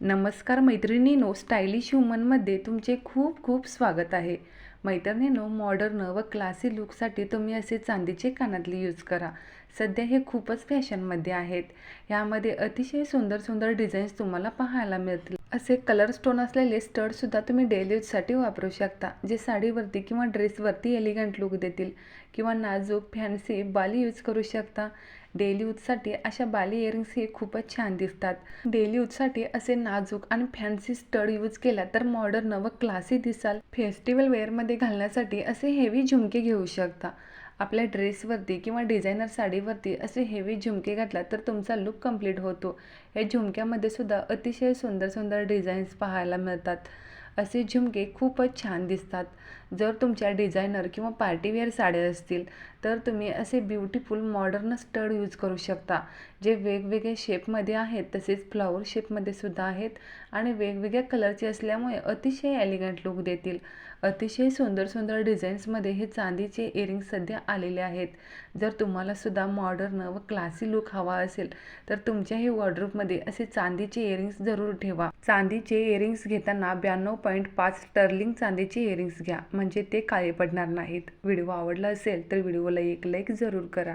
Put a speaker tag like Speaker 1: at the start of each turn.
Speaker 1: नमस्कार मैत्रिणीनो स्टायलिश ह्युमनमध्ये तुमचे खूप खूप स्वागत आहे. मैत्रिणीनो मॉडर्न व क्लासी लुकसाठी तुम्ही असे चांदीचे कानातले यूज करा. सध्या हे खूपच फॅशनमध्ये आहेत. यामध्ये अतिशय सुंदर सुंदर डिझाईन्स तुम्हाला पाहायला मिळतील. असे कलर स्टोन असलेले स्टडसुद्धा तुम्ही डेली यूजसाठी वापरू शकता. जे साडीवरती किंवा ड्रेसवरती एलिगंट लुक देतील किंवा नाजूक फॅन्सी बाली यूज करू शकता. डेली यूजसाठी अशा बाली इयरिंग्स हे खूपच छान दिसतात. डेली यूजसाठी असे नाजूक आणि फॅन्सी स्टड यूज केला तर मॉडर्न व क्लासी दिसाल. फेस्टिवल वेअरमध्ये घालण्यासाठी असे हेवी झुमके घेऊ शकता. आपल्या ड्रेसवरती किंवा डिझायनर साडीवरती असे हेवी झुमके घातला तर तुमचा लुक कंप्लीट होतो. या झुमक्यामध्ये सुद्धा अतिशय सुंदर सुंदर डिझाईन्स पाहायला मिळतात. असे झुमके खूपच छान दिसतात. जर तुमच्या डिझायनर किंवा पार्टीवेअर साड्या असतील तर तुम्ही असे ब्युटिफुल मॉडर्न स्टड यूज करू शकता जे वेगवेगळे शेपमध्ये आहेत. तसेच फ्लॉवर शेपमध्ये सुद्धा आहेत आणि वेगवेगळ्या कलरचे असल्यामुळे अतिशय एलिगंट लुक देतील. अतिशय सुंदर सुंदर डिझाईन्समध्ये हे चांदीचे इअरिंग्स सध्या आलेले आहेत. जर तुम्हाला सुद्धा मॉडर्न व क्लासी लुक हवा असेल तर तुमच्याही वॉर्डरूपमध्ये असे चांदीचे इयरिंग्स जरूर ठेवा. चांदीचे इयरिंग्स घेताना ब्याण्णव पॉईंट पाच टर्लिंग चांदीचे इयरिंग्स घ्या. म्हणजे ते काळे पडणार नाहीत. व्हिडिओ आवडला असेल तर व्हिडिओला एक लाईक जरूर करा.